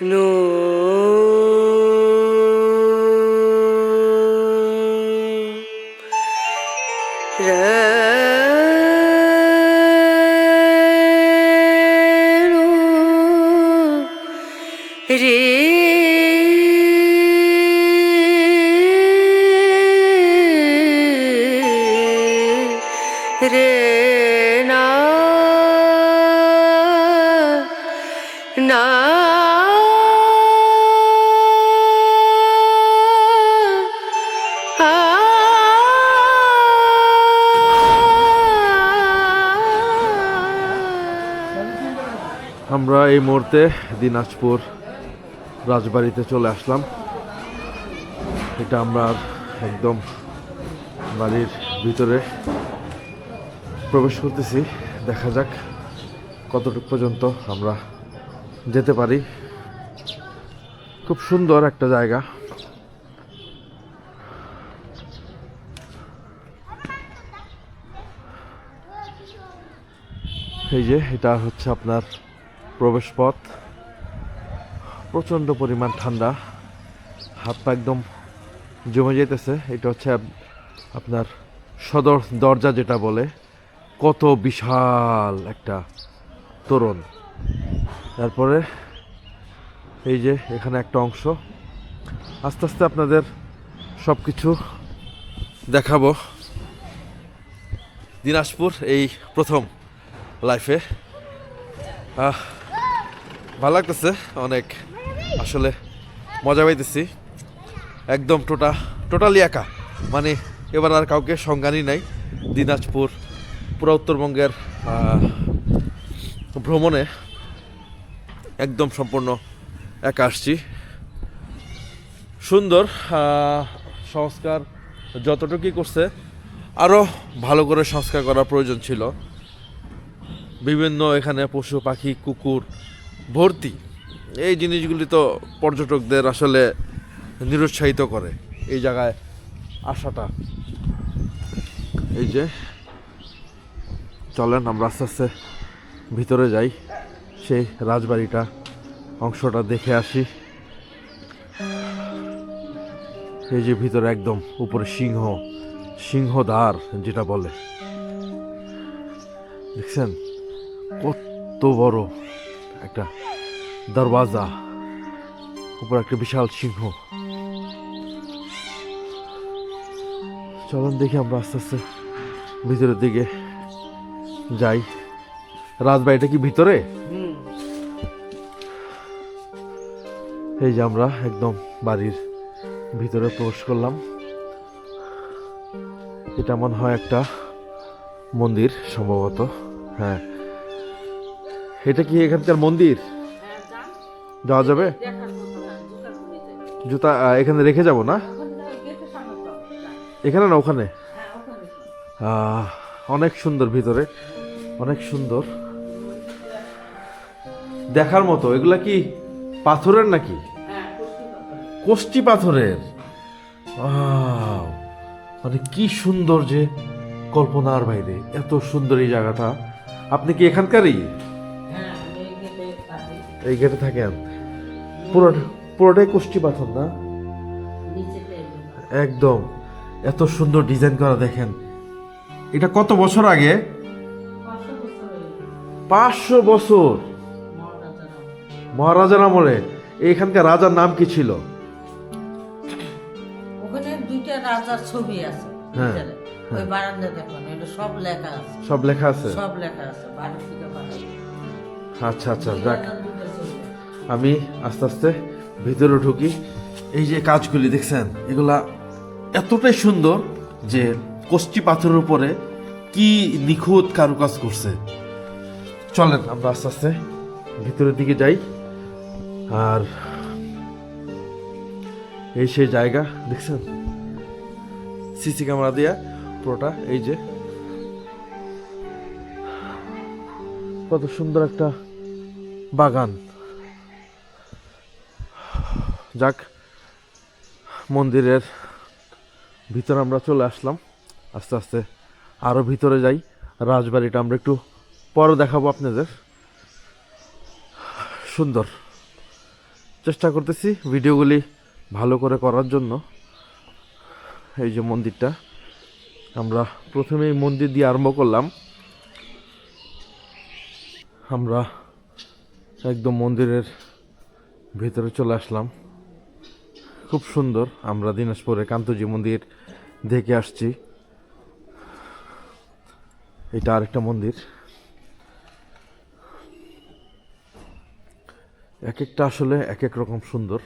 No আমরা এই মুহূর্তে দিনাজপুর রাজবাড়িতে চলে আসলাম। এটা আমরা একদম বাড়ির ভিতরে প্রবেশ করতেছি। দেখা যাক কতটুকু পর্যন্ত আমরা যেতে পারি। খুব সুন্দর একটা জায়গা। এই যে, এটা হচ্ছে আপনার প্রবেশ পথ প্রচণ্ড পরিমাণ ঠান্ডা। হাত পা একদম জমে যেতেছে এটা হচ্ছে আপনার সদর দরজা যেটা বলে। কত বিশাল একটা তোরণ। তারপরে এই যে এখানে একটা অংশ। আস্তে আস্তে আপনাদের সব কিছু দেখাবো। দিনাজপুর এই প্রথম লাইফে ভালো লাগতেছে, অনেক আসলে মজা পাইতেছি। একদম টোটা, টোটালি একা। মানে এবার আর কাউকে সঙ্গানি নাই। দিনাজপুর, পুরো উত্তরবঙ্গের ভ্রমণে একদম সম্পূর্ণ একা আসছি। সুন্দর সংস্কার যতটুকুই করছে আরও ভালো করে সংস্কার করার প্রয়োজন ছিল। বিভিন্ন এখানে পশু পাখি, কুকুর ভর্তি। এই জিনিসগুলি তো পর্যটকদের আসলে নিরুৎসাহিত করে এই জায়গায় আসাটা। এই যে, চলেন আমরা আস্তে আস্তে ভিতরে যাই। সেই রাজবাড়িটা, অংশটা দেখে আসি। এই যে ভিতরে একদম উপরে সিংহ, সিংহদ্বার যেটা বলে। দেখছেন? কত বড় একটা দরওয়াজা উপর একটা বিশাল সিংহ। চলুন দেখি আমরা আস্তে আস্তে ভিতরের দিকে যাই। রাজবাড়িটা কি ভিতরে? এই যে আমরা একদম বাড়ির ভিতরে প্রবেশ করলাম। এটা মনে হয় একটা মন্দির সম্ভবত। হ্যাঁ। এটা কি এখানকার মন্দির? যাওয়া যাবে? জুতা এখানে রেখে যাব না? এখানে না, ওখানে? অনেক সুন্দর ভিতরে, অনেক সুন্দর। দেখার মতো, এগুলা কি পাথরের নাকি? কোষ্টি পাথরের! মানে কি সুন্দর যে কল্পনার বাইরে, এত সুন্দর এই জায়গাটা। আপনি কি এখানকারই? এই গেটে থাকেন পুরোটা পুরোটাই কুষ্টি পাথর না? একদম। এত সুন্দর ডিজাইন করা দেখেন। এটা কত বছর আগে? পাঁচশো বছর। মহারাজার আমলে। এইখানকার রাজার নাম কি ছিল? ওখানে দুইটা রাজার ছবি আছে হ্যাঁ, ওই বারান্দা দেখুন এটা সব লেখা আছে। সব লেখা আছে? সব লেখা আছে আচ্ছা আচ্ছা যাক। আমি আস্তে আস্তে ভিতরে ঢুকি। এই যে কাজগুলি, দেখছেন? এগুলা এতটাই সুন্দর যে কষ্টি পাথরের উপরে কি নিখুঁত কারুকাজ করছে। চলেন, আমরা আস্তে আস্তে ভিতরের দিকে যাই। আর এই সেই জায়গা, দেখছেন? সিসি ক্যামেরা দিয়া পুরোটা, এই যে। কত সুন্দর একটা বাগান। যাক, মন্দিরের ভিতরে আমরা চলে আসলাম। আস্তে আস্তে আরও ভিতরে যাই। রাজবাড়িটা আমরা একটু পরে দেখাবো আপনাদের। সুন্দর। চেষ্টা করতেছি ভিডিওগুলি ভালো করে করার জন্য। এই যে মন্দিরটা, আমরা প্রথমে মন্দির দিয়ে আরম্ভ করলাম। আমরা একদম মন্দিরের ভিতরে চলে আসলাম। খুব সুন্দর। আমরা দিনাজপুরে কান্তজি মন্দির দেখে আসছি। এটা আরেকটা মন্দির। এক একটা আসলে এক এক রকম সুন্দর।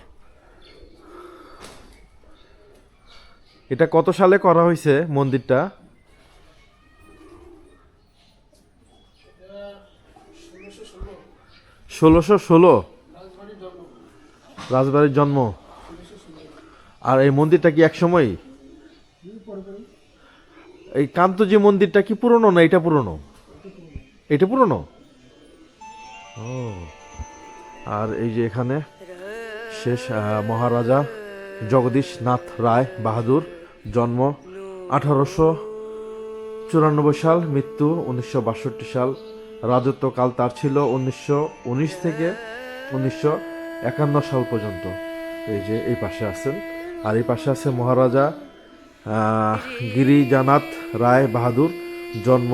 এটা কত সালে করা হয়েছে মন্দিরটা? ষোলোশো ষোলো। রাজবাড়ির জন্ম। আর এই মন্দিরটা কি এক সময় এই কান্তজি মন্দিরটা কি পুরনো না এটা পুরনো? এটা পুরনো? ও। আর এই যে এখানে শেষ মহারাজা জগদীশ নাথ রায় বাহাদুর, জন্ম আঠারোশো চুরানব্বই সাল, মৃত্যু উনিশশো বাষট্টি সাল। রাজত্বকাল তার ছিল উনিশশো উনিশ থেকে উনিশশো একান্ন সাল পর্যন্ত। এই যে এই পাশে আছেন। আর এই পাশে আছে মহারাজা গিরিজানাথ রায় বাহাদুর, জন্ম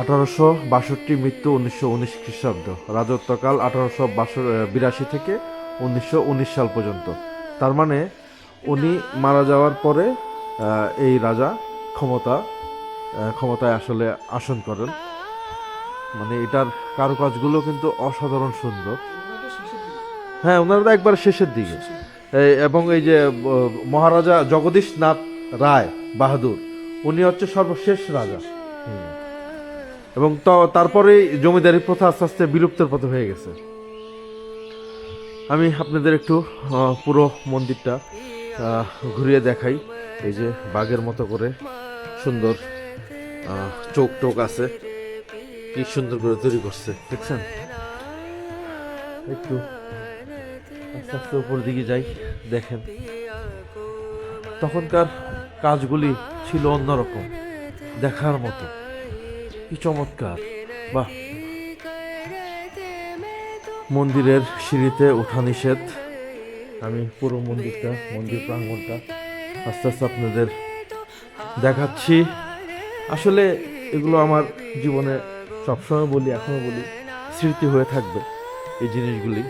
আঠারোশো বাষট্টি, মৃত্যু উনিশশো উনিশ খ্রিস্টাব্দ। রাজত্বকাল আঠারোশো বিরাশি থেকে উনিশশো উনিশ সাল পর্যন্ত। তার মানে উনি মারা যাওয়ার পরে এই রাজা ক্ষমতা ক্ষমতায় আসলে আসন করেন। মানে এটার কারুকাজগুলো কিন্তু অসাধারণ সুন্দর। হ্যাঁ ওনারা একবার শেষের দিকে। এবং এই যে মহারাজা জগদীশ নাথ রায় বাহাদুর, উনি হচ্ছে সর্বশেষ রাজা। এবং ত- তারপরেই জমিদারি প্রথা আস্তে আস্তে বিলুপ্তের পথে হয়ে গেছে। আমি আপনাদের একটু পুরো মন্দিরটা ঘুরিয়ে দেখাই। এই যে, বাঘের মতো করে সুন্দর চোখ টোক আছে। কি সুন্দর করে তৈরি করছে, দেখছেন? একটু আস্তে আস্তে উপর দিকে যাই, দেখেন। তখনকার কাজগুলি ছিল অন্যরকম, দেখার মতো। কি চমৎকার, বাহ। মন্দিরের সিঁড়িতে ওঠা নিষেধ। আমি পুরো মন্দিরটা, মন্দির প্রাঙ্গণটা আস্তে আস্তে আপনাদের দেখাচ্ছি। আসলে এগুলো আমার জীবনে সবসময় বলি, এখনও বলি, স্মৃতি হয়ে থাকবে এই জিনিসগুলি।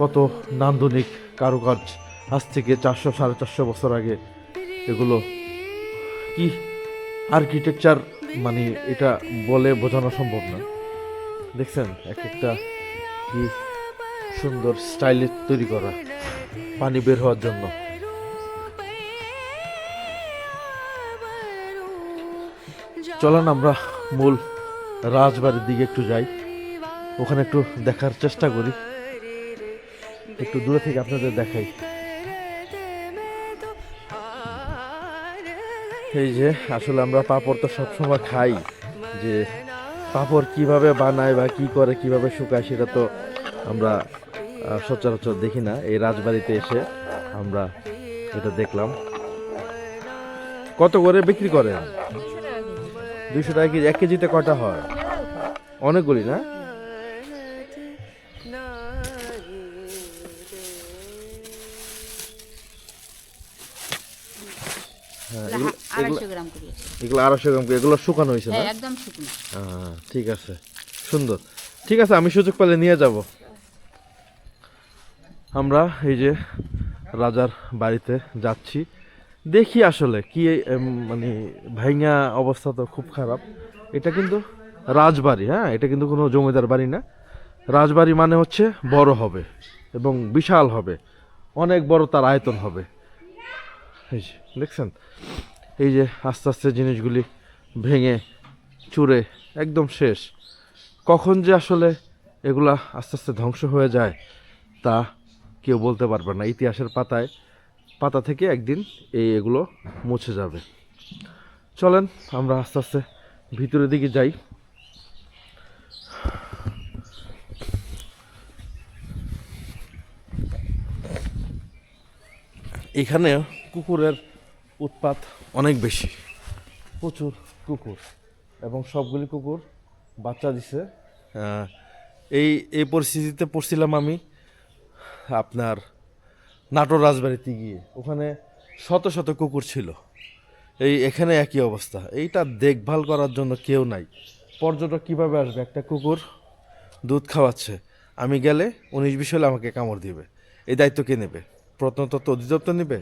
কত নান্দনিক কারুকাজ আজ থেকে চারশো, সাড়ে চারশো বছর আগে এগুলো কি আর্কিটেকচার মানে এটা বলে বোঝানো সম্ভব না। দেখছেন, এক একটা কি সুন্দর স্টাইলে তৈরি করা, পানি বের হওয়ার জন্য। চলেন আমরা মূল রাজবাড়ির দিকে একটু যাই। ওখানে একটু দেখার চেষ্টা করি। একটু দূরে থেকে আপনাদের দেখাই। এই যে, আসলে আমরা পাপড় তো সবসময় খাই। যে পাপড় কীভাবে বানায় বা কি করে, কীভাবে শুকায় সেটা তো আমরা সচরাচর দেখি না। এই রাজবাড়িতে এসে আমরা এটা দেখলাম। কত করে বিক্রি করেন? দুইশো টাকা কেজি। এক কেজিতে কটা হয়? অনেকগুলি, না? আড়াইশো গ্রাম করে এগুলো আড়াইশো গ্রাম করে, এগুলো শুকানো হয়েছে না? হ্যাঁ একদম শুকনো। হ্যাঁ, ঠিক আছে। সুন্দর। ঠিক আছে আমি সুযোগ পেলে নিয়ে যাব। আমরা এই যে রাজার বাড়িতে যাচ্ছি। দেখি আসলে কি মানে ভাইঙা অবস্থা তো খুব খারাপ। এটা কিন্তু রাজবাড়ি হ্যাঁ? এটা কিন্তু কোনো জমিদার বাড়ি না। রাজবাড়ি মানে হচ্ছে বড় হবে এবং বিশাল হবে। অনেক বড় তার আয়তন হবে। এই যে, দেখছেন? এই যে আস্তে আস্তে জিনিসগুলি ভেঙে, চুরে, একদম শেষ। কখন যে আসলে এগুলা আস্তে আস্তে ধ্বংস হয়ে যায়, তা কেউ বলতে পারবে না। ইতিহাসের পাতায়, পাতা থেকে একদিন এই এগুলো মুছে যাবে। চলেন, আমরা আস্তে আস্তে ভিতরের দিকে যাই। এখানে কুকুরের উৎপাত অনেক বেশি। প্রচুর কুকুর এবং সবগুলি কুকুর বাচ্চা দিছে। এই এই পরিস্থিতিতে পড়ছিলাম আমি আপনার নাটোর রাজবাড়িতে গিয়ে। ওখানে শত শত কুকুর ছিল। এই এখানে একই অবস্থা। এইটা দেখভাল করার জন্য কেউ নাই। পর্যটক কীভাবে আসবে? একটা কুকুর দুধ খাওয়াচ্ছে। আমি গেলে উনিশ বিশ হলে আমাকে কামড় দিবে। এই দায়িত্ব কে নেবে? প্রত্নতত্ত্ব অধিদপ্তর নেবে?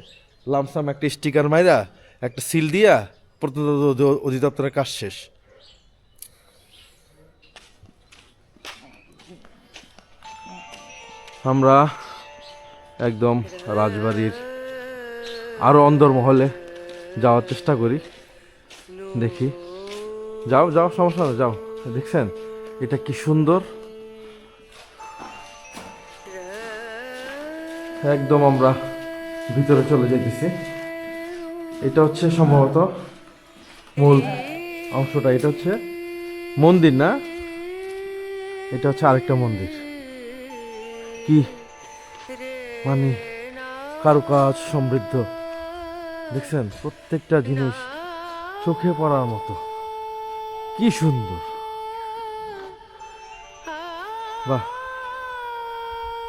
লামসাম একটা স্টিকার মাইরা, একটা সিল দিয়া অধি- অধিদপ্তরের কাজ শেষ। আমরা একদম রাজবাড়ির আরও অন্দরমহলে যাওয়ার চেষ্টা করি। দেখি। যাও যাও, সমস্যা নেই, যাও। দেখছেন? এটা কি সুন্দর? একদম আমরা ভিতরে চলে যাইতেছি। এটা হচ্ছে সম্ভবত মূল অংশটা, এটা হচ্ছে মন্দির না? এটা হচ্ছে আরেকটা মন্দির। কি? মানে কারুকাজ সমৃদ্ধ। দেখছেন? প্রত্যেকটা জিনিস চোখে পড়ার মতো। কি সুন্দর। বাহ!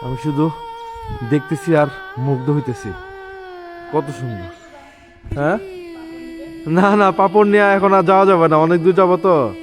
আমি শুধু দেখতেছি আর মুগ্ধ হইতেছি। কত সুন্দর। হ্যাঁ? না না, পাপড় নিয়ে এখন আর যাওয়া যাবে না। অনেক দূর যাব তো।